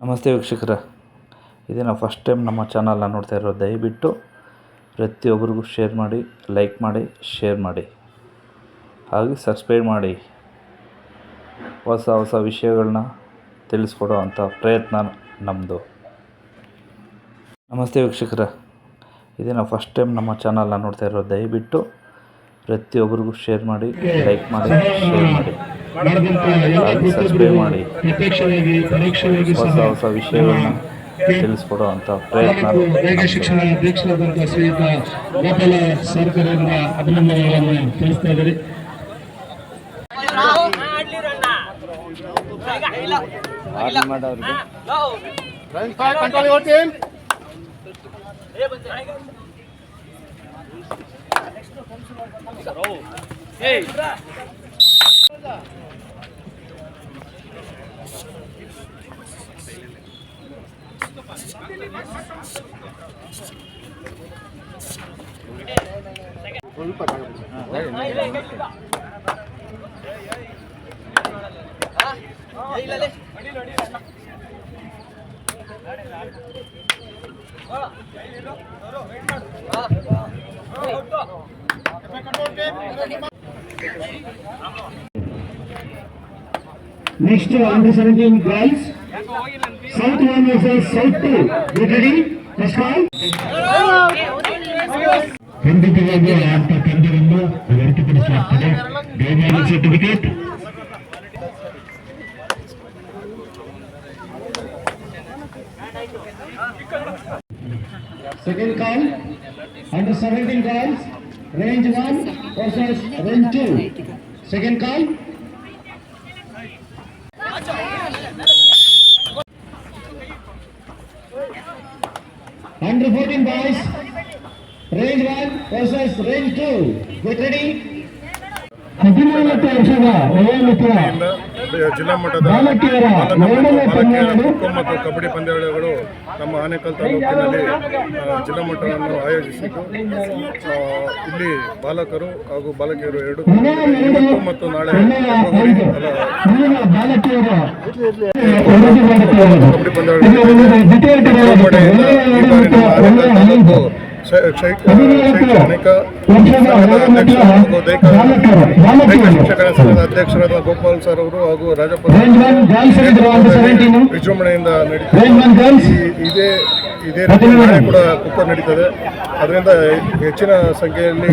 ನಮಸ್ತೆ ವೀಕ್ಷಕರ. ಇದೇ ನಾವು ಫಸ್ಟ್ ಟೈಮ್ ನಮ್ಮ ಚಾನಲ್ನ ನೋಡ್ತಾ ಇರೋ ದಯವಿಟ್ಟು ಪ್ರತಿಯೊಬ್ಬರಿಗೂ ಶೇರ್ ಮಾಡಿ ಲೈಕ್ ಮಾಡಿ ಶೇರ್ ಮಾಡಿ. ಹಾಗೆ ಸಬ್ಸ್ಕ್ರೈಬ್ ಮಾಡಿ. ಹೊಸ ಹೊಸ ವಿಷಯಗಳನ್ನ ತಿಳಿಸ್ಕೊಡೋ ಅಂಥ ಪ್ರಯತ್ನ ನಮ್ಮದು ನಮಸ್ತೆ ವೀಕ್ಷಕರ. ಇದೇ ನಾವು ಫಸ್ಟ್ ಟೈಮ್ ನಮ್ಮ ಚಾನಲ್ನ ನೋಡ್ತಾ ಇರೋ ದಯವಿಟ್ಟು ಪ್ರತಿಯೊಬ್ಬರಿಗೂ ಶೇರ್ ಮಾಡಿ ಲೈಕ್ ಮಾಡಿ ಶೇರ್ ಮಾಡಿ. ಸಬ್ಸ್ಕ್ರೈಬ್ ಮಾಡಿ ಹೊಸ ಹೊಸ ವಿಷಯಗಳನ್ನ ತಿಳಿಸ್ಕೊಡೋ ಅಂಥ ಪ್ರಯತ್ನ ಶಿಕ್ಷಣ ಅಧ್ಯಕ್ಷರಾದಂತಹ ಶ್ರೀಯುತ ಗೋಪಾಲ ಸರ್ಕಾರದಿಂದ ಅಭಿನಂದನೆಗಳನ್ನು ತಿಳಿಸ್ತಾ ಇದ್ದಾರೆ か。Vamos. Next under 17 girls. South one versus South two. Get ready? First call. ಖಂಡಿತವಾಗಿ ಆಟ ತಂಡವನ್ನು ಹೊರತುಪಡಿಸಲಾಗ್ತದೆ ದಯಮಾಡಿ certificate Second call, under 17 calls, range 1 versus range 2. Second call. Under 14 boys, range 1 versus range 2. Get ready. ಹದಿನಾಲ್ಕು ವರ್ಷದ ವಯೋಮಿತಿಯ ಜಿಲ್ಲಾ ಮಟ್ಟದ ಬಾಲಕಿಯರ ಬಾಲಕ ಎರಡನೇ ಮತ್ತು ಪಂದ್ಯಾವಳಿ ಮತ್ತು ಕಬಡ್ಡಿ ಪಂದ್ಯಾವಳಿಗಳು ನಮ್ಮ ಆನೇಕಲ್ ತಾಲೂಕಿನಲ್ಲಿ ಜಿಲ್ಲಾ ಮಟ್ಟವನ್ನು ಆಯೋಜಿಸಿದ್ದು. ಇಲ್ಲಿ ಬಾಲಕರು ಹಾಗೂ ಬಾಲಕಿಯರು ಎರಡು ಮತ್ತು ನಾಳೆ ಕಬಡ್ಡಿ ಪಂದ್ಯಾವಳಿ ಶೈಕ್ಷಣಿಕ ಸಂಘದ ಹಾಗೂ ದೈಹಿಕ ದೈಹಿಕ ಶಿಕ್ಷಕರ ಸಂಘದ ಅಧ್ಯಕ್ಷರಾದ ಗೋಪಾಲ್ ಸರ್ ಅವರು ಹಾಗೂ ರಾಜಪ್ಪ ವಿಜೃಂಭಣೆಯಿಂದ ನಡೀತಾ ರೇಂಜ್ ಒನ್ ಗರ್ಲ್ಸ್ ಈ- ಇದೇ ಇದೇ ರೀತಿ ಕೂಡ ಕುಕ್ಕ ನಡೀತದೆ. ಅದರಿಂದ ಹೆಚ್ಚಿನ ಸಂಖ್ಯೆಯಲ್ಲಿ.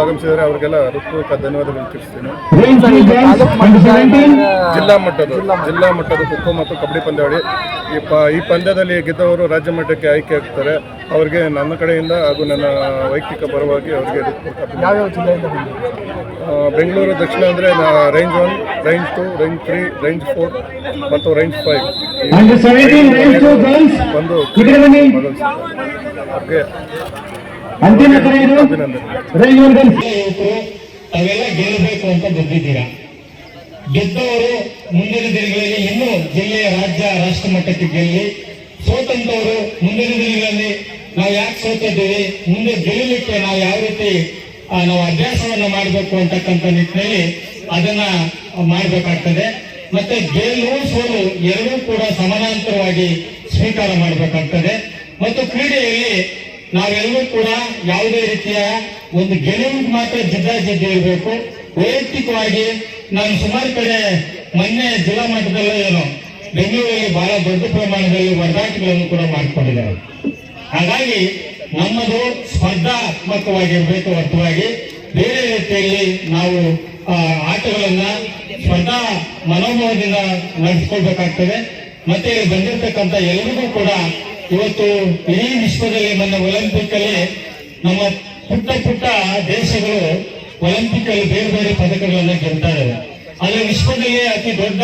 ಆಗಮಿಸಿದರೆ ಅವರಿಗೆಲ್ಲ ಹೃತ್ಪೂರ್ವಕ ಧನ್ಯವಾದಗಳನ್ನು ತಿಳಿಸ್ತೀನಿ. ಜಿಲ್ಲಾ ಮಟ್ಟದ ಜಿಲ್ಲಾ ಮಟ್ಟದ ಖೋಖೋ ಮತ್ತು ಕಬಡ್ಡಿ ಪಂದ್ಯಾವಳಿ. ಈ ಪ ಈ ಪಂದ್ಯದಲ್ಲಿ ಗೆದ್ದವರು ರಾಜ್ಯ ಮಟ್ಟಕ್ಕೆ ಆಯ್ಕೆ ಆಗ್ತಾರೆ. ಅವರಿಗೆ ನನ್ನ ಕಡೆಯಿಂದ ಹಾಗೂ ನನ್ನ ವೈಯಕ್ತಿಕ ಪರವಾಗಿ ಅವರಿಗೆ ಯಾವ್ಯಾವ ಜಿಲ್ಲೆಯಿಂದ ಬೆಂಗಳೂರು ದಕ್ಷಿಣ ಅಂದರೆ range one range two range three range four ಮತ್ತು ರೇಂಜ್ ಫೈವ್ ಒಂದು ಅಭಿನಂದನೆ. ಗೆದ್ದವರು ಮುಂದಿನ ದಿನಗಳಲ್ಲಿ ಇನ್ನೂ ಜಿಲ್ಲೆಯ ರಾಜ್ಯ, ರಾಷ್ಟ್ರ ಮಟ್ಟಕ್ಕೆ ಗೆಲ್ಲಿ ಸೋತಂತವರು ಮುಂದಿನ ದಿನಗಳಲ್ಲಿ ನಾವು ಯಾಕೆ ಸೋತಿದ್ದೀವಿ, ಮುಂದೆ ಗೆಲ್ಲಲಿಕ್ಕೆ ನಾವು ಯಾವ ರೀತಿ ನಾವು ಅಭ್ಯಾಸವನ್ನು ಮಾಡಬೇಕು ಅಂತಕ್ಕಂಥ ನಿಟ್ಟಿನಲ್ಲಿ ಅದನ್ನ ಮಾಡಬೇಕಾಗ್ತದೆ. ಮತ್ತೆ ಗೆಲುವು ಸೋಲು ಎರಡೂ ಕೂಡ ಸಮಾನಾಂತರವಾಗಿ ಸ್ವೀಕಾರ ಮಾಡಬೇಕಾಗ್ತದೆ. ಮತ್ತು ಕ್ರೀಡೆಯಲ್ಲಿ ನಾವೆಲ್ಲರೂ ಕೂಡ ಯಾವುದೇ ರೀತಿಯ ಒಂದು ಗೆಲುವಿಗೆ ಮಾತ್ರ ಜಿದ್ದಾಜಿದ್ದಿ ಇರಬೇಕು. ವೈಯಕ್ತಿಕವಾಗಿ ನಾನು ಸುಮಾರು ಕಡೆ ಮೊನ್ನೆ ಜಿಲ್ಲಾ ಮಟ್ಟದಲ್ಲೇ ಏನು ಬೆಂಗಳೂರಲ್ಲಿ ಬಹಳ ದೊಡ್ಡ ಪ್ರಮಾಣದಲ್ಲಿ ವರ್ಗಾಟಗಳನ್ನು ಕೂಡ ಮಾಡಿಕೊಂಡಿದ್ದಾರೆ. ಹಾಗಾಗಿ ನಮ್ಮದು ಸ್ಪರ್ಧಾತ್ಮಕವಾಗಿರಬೇಕು ಹೊರತುವಾಗಿ. ಬೇರೆ ರೀತಿಯಲ್ಲಿ ನಾವು ಆಟಗಳನ್ನ ಸ್ಪರ್ಧಾ ಮನೋಭಾವದಿಂದ ನಡೆಸ್ಕೊಳ್ಬೇಕಾಗ್ತದೆ. ಮತ್ತೆ ಇಲ್ಲಿ ಬಂದಿರತಕ್ಕಂಥ ಎಲ್ಲರಿಗೂ ಕೂಡ ಇವತ್ತು ಇಡೀ ವಿಶ್ವದಲ್ಲಿ ನನ್ನ ಒಲಿಂಪಿಕ್ ಅಲ್ಲಿ ನಮ್ಮ ಪುಟ್ಟ ಪುಟ್ಟ ದೇಶಗಳು ಒಲಿಂಪಿಕ್ ಅಲ್ಲಿ ಬೇರೆ ಬೇರೆ ಪದಕಗಳನ್ನ ಗೆಲ್ತಾ ಆದ್ರೆ ವಿಶ್ವದಲ್ಲೇ ಅತಿ ದೊಡ್ಡ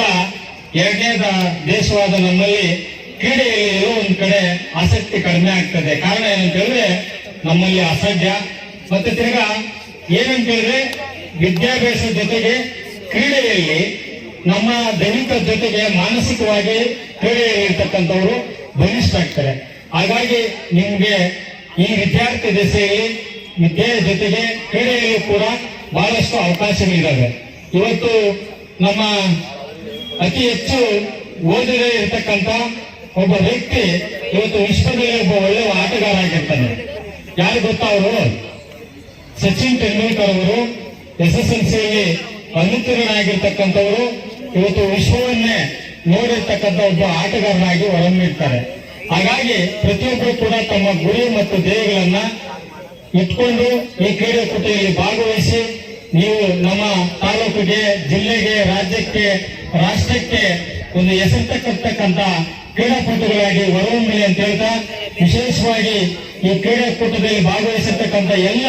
ಎರಡನೇದ ದೇಶವಾದ ನಮ್ಮಲ್ಲಿ ಕ್ರೀಡೆಯಲ್ಲಿ ಒಂದ್ ಕಡೆ ಆಸಕ್ತಿ ಕಡಿಮೆ ಆಗ್ತದೆ. ಕಾರಣ ಏನಂತ ಹೇಳಿದ್ರೆ ನಮ್ಮಲ್ಲಿ ಅಸಾಧ್ಯ. ಮತ್ತೆ ತಿರ್ಗಾ ಏನಂತ ಹೇಳಿದ್ರೆ ವಿದ್ಯಾಭ್ಯಾಸದ ಜೊತೆಗೆ ಕ್ರೀಡೆಯಲ್ಲಿ ನಮ್ಮ ದೈಹಿಕ ಜೊತೆಗೆ ಮಾನಸಿಕವಾಗಿ ಕ್ರೀಡೆಯಲ್ಲಿ ಇರ್ತಕ್ಕಂಥವ್ರು ಬಲಿಷ್ಠ ಆಗ್ತಾರೆ. ಹಾಗಾಗಿ ನಿಮ್ಗೆ ಈ ವಿದ್ಯಾರ್ಥಿ ದಶೆಯಲ್ಲಿ ವಿದ್ಯೆಯ ಜೊತೆಗೆ ಕ್ರೀಡೆಯಲ್ಲೂ ಕೂಡ ಬಹಳಷ್ಟು ಅವಕಾಶಗಳಿದ್ದಾವೆ. ಇವತ್ತು ನಮ್ಮ ಅತಿ ಹೆಚ್ಚು ಓದದೇ ಇರತಕ್ಕಂತ ಒಬ್ಬ ವ್ಯಕ್ತಿ ಇವತ್ತು ವಿಶ್ವದಲ್ಲಿ ಒಬ್ಬ ಒಳ್ಳೆಯ ಆಟಗಾರ ಆಗಿರ್ತಾನೆ. ಯಾರು ಗೊತ್ತಾ ಅವರು? ಸಚಿನ್ ತೆಂಡೂಲ್ಕರ್ ಅವರು ಎಸ್ ಎಸ್ ಎಲ್ ಸಿಯಲ್ಲಿ ಅನುತ್ತೀರ್ಣರಾಗಿರ್ತಕ್ಕಂಥವರು ಇವತ್ತು ವಿಶ್ವವನ್ನೇ ನೋಡಿರ್ತಕ್ಕಂಥ ಒಬ್ಬ ಆಟಗಾರನಾಗಿ ಹೊರಮಿರ್ತಾರೆ ಹಾಗಾಗಿ ಪ್ರತಿಯೊಬ್ಬರು ಕೂಡ ತಮ್ಮ ಗುರಿ ಮತ್ತು ಧ್ಯೇಯಗಳನ್ನ ಇಟ್ಕೊಂಡು ಈ ಕ್ರೀಡಾಕೂಟದಲ್ಲಿ ಭಾಗವಹಿಸಿ ನೀವು ನಮ್ಮ ತಾಲೂಕಿಗೆ, ಜಿಲ್ಲೆಗೆ, ರಾಜ್ಯಕ್ಕೆ, ರಾಷ್ಟ್ರಕ್ಕೆ ಒಂದು ಹೆಸರು ಕ್ರೀಡಾಕೂಟಗಳಾಗಿ ಹೊರಹೊಮ್ಮಿಲಿ ಅಂತ ಹೇಳ್ತಾ, ವಿಶೇಷವಾಗಿ ಈ ಕ್ರೀಡಾಕೂಟದಲ್ಲಿ ಭಾಗವಹಿಸಿರ್ತಕ್ಕಂಥ ಎಲ್ಲ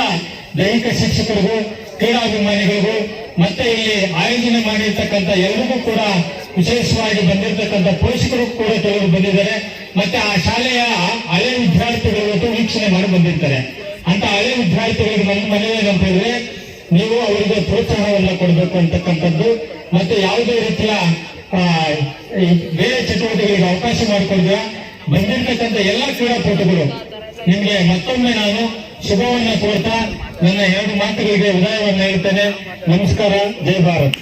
ದೈಹಿಕ ಶಿಕ್ಷಕರಿಗೂ, ಕ್ರೀಡಾಭಿಮಾನಿಗಳಿಗೂ, ಮತ್ತೆ ಇಲ್ಲಿ ಆಯೋಜನೆ ಮಾಡಿರ್ತಕ್ಕಂಥ ಎಲ್ಲರಿಗೂ ಕೂಡ ವಿಶೇಷವಾಗಿ ಬಂದಿರತಕ್ಕಂಥ ಪೋಷಕರು ಕೂಡ ಕೆಲವರು ಬಂದಿದ್ದಾರೆ. ಮತ್ತೆ ಆ ಶಾಲೆಯ ಹಳೆ ವಿದ್ಯಾರ್ಥಿಗಳು ವೀಕ್ಷಣೆ ಮಾಡಿ ಬಂದಿರ್ತಾರೆ. ಅಂತ ಹಳೆ ನನ್ನ ಮನವಿ ಏನಂತ ಹೇಳಿದ್ರೆ ನೀವು ಅವರಿಗೆ ಪ್ರೋತ್ಸಾಹವನ್ನ ಕೊಡಬೇಕು ಅಂತಕ್ಕಂಥದ್ದು. ಮತ್ತೆ ಯಾವುದೇ ರೀತಿಯ ಬೇರೆ ಚಟುವಟಿಕೆಗಳಿಗೆ ಅವಕಾಶ ಮಾಡಿಕೊಡ್ತೀರಾ ಬಂದಿರತಕ್ಕಂಥ ಎಲ್ಲ ಕ್ರೀಡಾಪಟುಗಳು ನಿಮ್ಗೆ ಮತ್ತೊಮ್ಮೆ ನಾನು ಶುಭವನ್ನ ಕೋರ್ತಾ ನನ್ನ ಎರಡು ಮಾತುಗಳಿಗೆ ಉದಯವನ್ನು ಹೇಳ್ತೇನೆ. ನಮಸ್ಕಾರ, ಜೈ ಭಾರತ್.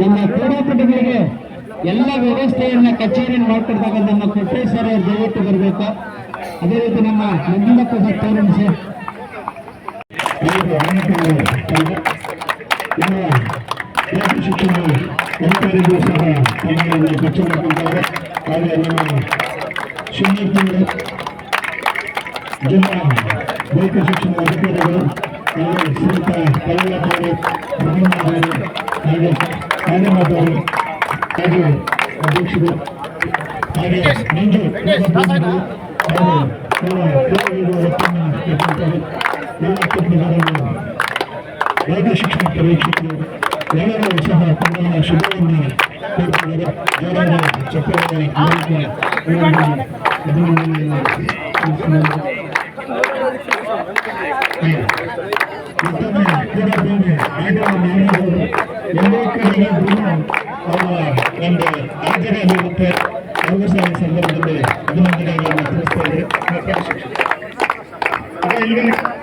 ನಮ್ಮ ಕ್ರೀಡಾಪಟುಗಳಿಗೆ ಎಲ್ಲ ವ್ಯವಸ್ಥೆಯನ್ನ ಕಚೇರಿಯನ್ನು ಮಾಡ್ಕೊಡ್ತಕ್ಕಂಥ ನಮ್ಮ ಕೊಟ್ಟೇಶ್ವರ ಸರ್ ದಯವಿಟ್ಟು ಬರಬೇಕು. ಅದೇ ರೀತಿ ನಮ್ಮ ನಂಜನಪ್ಪ ಸರ್ ತೋರಿಸಿ ಶಿಕ್ಷಣ ಅಧಿಕಾರಿಗಳು ಸಹ ತಮ್ಮನ್ನು ಮಾಡ್ಕೊಂಡಿದ್ದಾರೆ ಹಾಗೆ ನಮ್ಮ ಶಿವಮೊಗ್ಗ ಜಿಲ್ಲಾ ದೈಹಿಕ ಶಿಕ್ಷಣ ಅಧಿಕಾರಿಗಳು, ಹಾಗೆ ಶ್ರೀಯುತ ಕಳ್ಳಪ್ಪವರು ಬ್ರಹ್ಮಣ್ಣವರು ಹಾಗೆ ಕಾಳಿಮಾತವರು ಹಾಗೆ ಅಧ್ಯಕ್ಷರು ಹಾಗೆ ಮಂಜು ಕುಲಕರ್ಣಿಗಳು, ಹಾಗೆ ಎಲ್ಲ ಕ್ರೀಡೆಗಳು ಒಪ್ಪಂದ ಇರ್ತಕ್ಕಂಥವರು, ಎಲ್ಲ ಕುಟುಂಬಗಳನ್ನು ದೈಹಿಕ ಶಿಕ್ಷಣ ಪರೀಕ್ಷಕರು ಅವರ ಒಂದು ಆಚರಣೆಯಲ್ಲಿರುತ್ತೆ ಅವರು ಸಹ ಸಂದರ್ಭದಲ್ಲಿ ಅಭಿನಂದನೆಗಳನ್ನು ತಿಳಿಸ್ತಾ ಇದ್ದಾರೆ